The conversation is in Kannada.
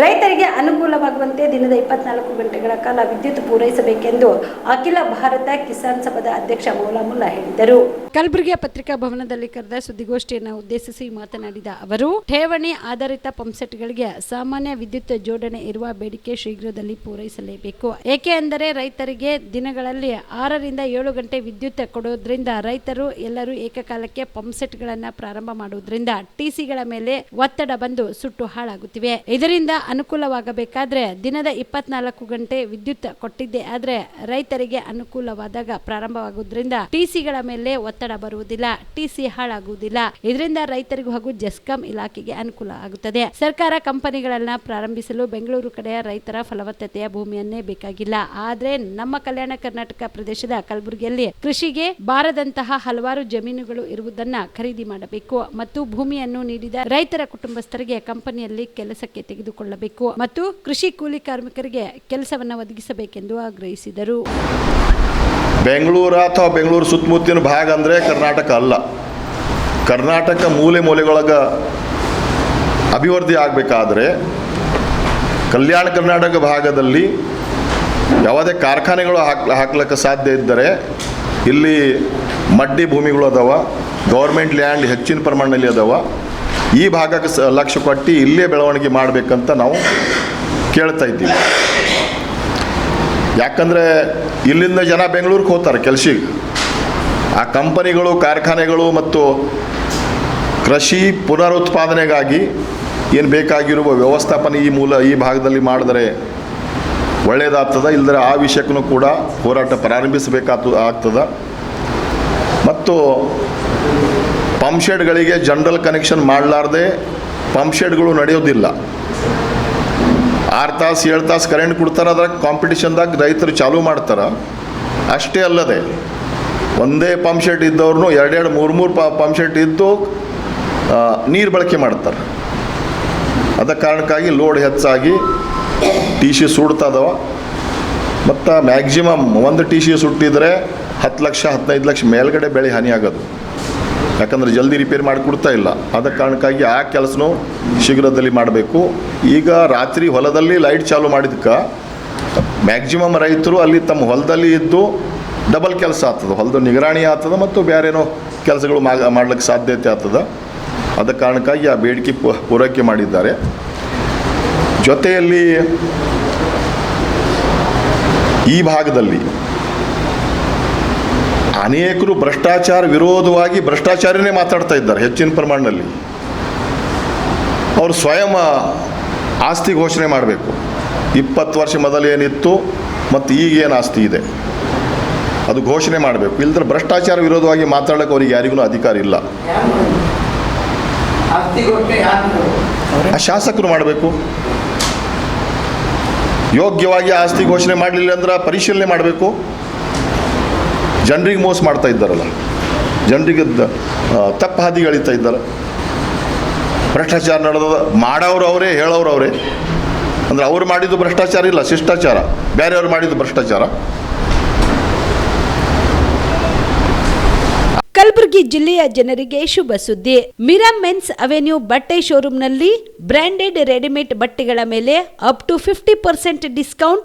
ರೈತರಿಗೆ ಅನುಕೂಲವಾಗುವಂತೆ ದಿನದ ಇಪ್ಪತ್ನಾಲ್ಕು ಗಂಟೆಗಳ ಕಾಲ ವಿದ್ಯುತ್ ಪೂರೈಸಬೇಕೆಂದು ಅಖಿಲ ಭಾರತ ಕಿಸಾನ್ ಸಭಾದ ಅಧ್ಯಕ್ಷ ಮೌಲಾಮುಲ್ಲಾ ಹೇಳಿದರು. ಕಲಬುರಗಿಯ ಪತ್ರಿಕಾ ಭವನದಲ್ಲಿ ಕರೆದ ಸುದ್ದಿಗೋಷ್ಠಿಯನ್ನು ಉದ್ದೇಶಿಸಿ ಮಾತನಾಡಿದ ಅವರು, ಠೇವಣಿ ಆಧಾರಿತ ಪಂಪ್ಸೆಟ್ಗಳಿಗೆ ಸಾಮಾನ್ಯ ವಿದ್ಯುತ್ ಜೋಡಣೆ ಇರುವ ಬೇಡಿಕೆ ಶೀಘ್ರದಲ್ಲಿ ಪೂರೈಸಲೇಬೇಕು. ಏಕೆ ಅಂದರೆ ರೈತರಿಗೆ ದಿನಗಳಲ್ಲಿ ಆರರಿಂದ ಏಳು ಗಂಟೆ ವಿದ್ಯುತ್ ಕೊಡೋದ್ರಿಂದ ರೈತರು ಎಲ್ಲರೂ ಏಕಕಾಲಕ್ಕೆ ಪಂಪ್ಸೆಟ್ಗಳನ್ನು ಪ್ರಾರಂಭ ಮಾಡುವುದರಿಂದ ಟಿಸಿಗಳ ಮೇಲೆ ಒತ್ತಡ ಬಂದು ಸುಟ್ಟು ಹಾಳಾಗುತ್ತಿವೆ. ಇದರಿಂದ ಅನುಕೂಲವಾಗಬೇಕಾದ್ರೆ ದಿನದ ಇಪ್ಪತ್ನಾಲ್ಕು ಗಂಟೆ ವಿದ್ಯುತ್ ಕೊಟ್ಟಿದ್ದೆ, ಆದ್ರೆ ರೈತರಿಗೆ ಅನುಕೂಲವಾದಾಗ ಪ್ರಾರಂಭವಾಗುವುದರಿಂದ ಟಿಸಿಗಳ ಮೇಲೆ ಒತ್ತಡ ಬರುವುದಿಲ್ಲ ಟಿಸಿ ಹಾಳಾಗುವುದಿಲ್ಲ. ಇದರಿಂದ ರೈತರಿಗೂ ಹಾಗೂ ಜೆಸ್ಕಾಂ ಇಲಾಖೆಗೆ ಅನುಕೂಲ ಆಗುತ್ತದೆ. ಸರ್ಕಾರ ಕಂಪನಿಗಳನ್ನ ಪ್ರಾರಂಭಿಸಲು ಬೆಂಗಳೂರು ಕಡೆಯ ರೈತರ ಫಲವತ್ತತೆಯ ಭೂಮಿಯನ್ನೇ ಬೇಕಾಗಿಲ್ಲ. ಆದ್ರೆ ನಮ್ಮ ಕಲ್ಯಾಣ ಕರ್ನಾಟಕ ಪ್ರದೇಶದ ಕಲಬುರಗಿಯಲ್ಲಿ ಕೃಷಿಗೆ ಬಾರದಂತಹ ಹಲವಾರು ಜಮೀನುಗಳು ಇರುವುದನ್ನ ಖರೀದಿ ಮಾಡಬೇಕು. ಮತ್ತು ಭೂಮಿಯನ್ನು ನೀಡಿದ ರೈತರ ಕುಟುಂಬಸ್ಥರಿಗೆ ಕಂಪನಿಯಲ್ಲಿ ಕೆಲಸಕ್ಕೆ ತೆಗೆದುಕೊಳ್ಳಬೇಕು. ಮತ್ತು ಕೃಷಿ ಕೂಲಿ ಕಾರ್ಮಿಕರಿಗೆ ಕೆಲಸವನ್ನು ಒದಗಿಸಬೇಕೆಂದು ಆಗ್ರಹಿಸಿದರು. ಬೆಂಗಳೂರು ಅಥವಾ ಬೆಂಗಳೂರು ಸುತ್ತಮುತ್ತಿನ ಭಾಗ ಅಂದರೆ ಕರ್ನಾಟಕ ಅಲ್ಲ. ಕರ್ನಾಟಕ ಮೂಲೆ ಮೂಲೆಗೊಳಗೆ ಅಭಿವೃದ್ಧಿ ಆಗಬೇಕಾದ್ರೆ ಕಲ್ಯಾಣ ಕರ್ನಾಟಕ ಭಾಗದಲ್ಲಿ ಯಾವುದೇ ಕಾರ್ಖಾನೆಗಳು ಹಾಕ್, ಹಾಕ್ಲಿಕ್ಕೆ ಸಾಧ್ಯ ಇದ್ದರೆ ಇಲ್ಲಿ ಮಡ್ಡಿ ಭೂಮಿಗಳು ಅದಾವ, ಗೌರ್ಮೆಂಟ್ ಲ್ಯಾಂಡ್ ಹೆಚ್ಚಿನ ಪ್ರಮಾಣದಲ್ಲಿ ಅದಾವ ಈ ಭಾಗಕ್ಕೆ ಸ ಲಕ್ಷ್ಯ ಕೊಟ್ಟು ಇಲ್ಲೇ ಬೆಳವಣಿಗೆ ಮಾಡಬೇಕಂತ ನಾವು ಕೇಳ್ತಾ ಇದ್ದೀವಿ. ಯಾಕಂದರೆ ಇಲ್ಲಿಂದ ಜನ ಬೆಂಗಳೂರಿಗೆ ಹೋಗ್ತಾರೆ ಕೆಲಸಿಗೆ. ಆ ಕಂಪನಿಗಳು, ಕಾರ್ಖಾನೆಗಳು ಮತ್ತು ಕೃಷಿ ಪುನರುತ್ಪಾದನೆಗಾಗಿ ಏನು ಬೇಕಾಗಿರುವ ವ್ಯವಸ್ಥಾಪನೆ ಈ ಮೂಲ ಈ ಭಾಗದಲ್ಲಿ ಮಾಡಿದರೆ ಒಳ್ಳೆಯದಾಗ್ತದೆ ಇಲ್ಲದ್ರೆ ಆ ವಿಷಯಕ್ಕೂ ಕೂಡ ಹೋರಾಟ ಪ್ರಾರಂಭಿಸಬೇಕಾಗ್ತ ಆಗ್ತದೆ. ಮತ್ತು ಪಂಪ್ಶೆಡ್ಗಳಿಗೆ ಜನರಲ್ ಕನೆಕ್ಷನ್ ಮಾಡಲಾರ್ದೆ ಪಂಪ್ಶೆಡ್ಗಳು ನಡೆಯೋದಿಲ್ಲ. ಆರು ತಾಸು, ಏಳು ತಾಸು ಕರೆಂಟ್ ಕೊಡ್ತಾರೆ, ಅದ್ರಾಗ ಕಾಂಪಿಟೇಷನ್ದಾಗ ರೈತರು ಚಾಲೂ ಮಾಡ್ತಾರೆ. ಅಷ್ಟೇ ಅಲ್ಲದೆ, ಒಂದೇ ಪಂಪ್ ಶೆಟ್ ಇದ್ದವ್ರನ್ನೂ ಎರಡೆರಡು, ಮೂರು ಮೂರು ಪ, ಪಂಪ್ ಶೆಟ್ ಇದ್ದು ನೀರು ಬಳಕೆ ಮಾಡ್ತಾರೆ. ಅದ ಕಾರಣಕ್ಕಾಗಿ ಲೋಡ್ ಹೆಚ್ಚಾಗಿ ಟಿ ಸಿ ಸುಡ್ತದವ. ಮತ್ತು ಮ್ಯಾಕ್ಸಿಮಮ್ ಒಂದು ಟಿ ಸಿ ಸುಟ್ಟಿದರೆ ಹತ್ತು ಲಕ್ಷ, ಹದಿನೈದು ಲಕ್ಷ ಮೇಲ್ಗಡೆ ಬೆಳೆ ಹಾನಿ ಆಗೋದು. ಯಾಕಂದ್ರೆ ಜಲ್ದಿ ರಿಪೇರಿ ಮಾಡಿಕೊಡ್ತಾ ಇಲ್ಲ. ಆದ ಕಾರಣಕ್ಕಾಗಿ ಆ ಕೆಲಸನೂ ಶೀಘ್ರದಲ್ಲಿ ಮಾಡಬೇಕು. ಈಗ ರಾತ್ರಿ ಹೊಲದಲ್ಲಿ ಲೈಟ್ ಚಾಲು ಮಾಡಿದ್ಕೆ ಮ್ಯಾಕ್ಸಿಮಮ್ ರೈತರು ಅಲ್ಲಿ ತಮ್ಮ ಹೊಲದಲ್ಲಿ ಇದ್ದು ಡಬಲ್ ಕೆಲಸ ಆಗ್ತದೆ. ಹೊಲದ ನಿಗರಾಣಿ ಆಗ್ತದೆ ಮತ್ತು ಏನೋ ಕೆಲಸಗಳು ಮಾಡಲಿಕ್ಕೆ ಸಾಧ್ಯತೆ ಆಗ್ತದೆ. ಆದ ಕಾರಣಕ್ಕಾಗಿ ಆ ಬೇಡಿಕೆ ಪೂರೈಕೆ ಮಾಡಿದ್ದಾರೆ. ಜೊತೆಯಲ್ಲಿ ಈ ಭಾಗದಲ್ಲಿ ಅನೇಕರು ಭ್ರಷ್ಟಾಚಾರ ವಿರೋಧವಾಗಿ ಭ್ರಷ್ಟಾಚಾರನೇ ಮಾತಾಡ್ತಾ ಇದ್ದಾರೆ ಹೆಚ್ಚಿನ ಪ್ರಮಾಣದಲ್ಲಿ. ಅವರು ಸ್ವಯಂ ಆಸ್ತಿ ಘೋಷಣೆ ಮಾಡಬೇಕು. ಇಪ್ಪತ್ತು ವರ್ಷ ಮೊದಲು ಏನಿತ್ತು, ಮತ್ತು ಈಗ ಏನು ಆಸ್ತಿ ಇದೆ. ಅದು ಘೋಷಣೆ ಮಾಡಬೇಕು. ಇಲ್ಲದ್ರೆ ಭ್ರಷ್ಟಾಚಾರ ವಿರೋಧವಾಗಿ ಮಾತಾಡೋಕೆ ಅವ್ರಿಗೆ ಯಾರಿಗೂ ಅಧಿಕಾರ ಇಲ್ಲ. ಆ ಶಾಸಕರು ಮಾಡಬೇಕು. ಯೋಗ್ಯವಾಗಿ ಆಸ್ತಿ ಘೋಷಣೆ ಮಾಡಲಿಲ್ಲ ಅಂದ್ರೆ ಪರಿಶೀಲನೆ ಮಾಡಬೇಕು. ಜನರಿಗೆ ಮೋಸ ಮಾಡ್ತಾ ಇದ್ದಾರಲ್ಲ, ಜನರಿಗೆ ತಪ್ಪು ಹಾದಿಗೆ ಎಳಿತಾ ಇದ್ದಾರೆ. ಭ್ರಷ್ಟಾಚಾರ ನಡೆದ ಮಾಡೋರು ಅವರೇ ಹೇಳೋರು ಅವರೇ. ಅಂದ್ರೆ ಅವ್ರು ಮಾಡಿದ್ದು ಭ್ರಷ್ಟಾಚಾರ ಇಲ್ಲ, ಶಿಷ್ಟಾಚಾರ. ಬೇರೆಯವ್ರು ಮಾಡಿದ್ದು ಭ್ರಷ್ಟಾಚಾರ. ಕಲಬುರಗಿ ಜಿಲ್ಲೆಯ ಜನರಿಗೆ ಶುಭ ಸುದ್ದಿ. ಮಿರಾ ಮೆನ್ಸ್ ಅವೆನ್ಯೂ ಬಟ್ಟೆ ಶೋರೂಮ್ನಲ್ಲಿ ಬ್ರಾಂಡೆಡ್ ರೆಡಿಮೇಡ್ ಬಟ್ಟೆಗಳ ಮೇಲೆ up to fifty percent discount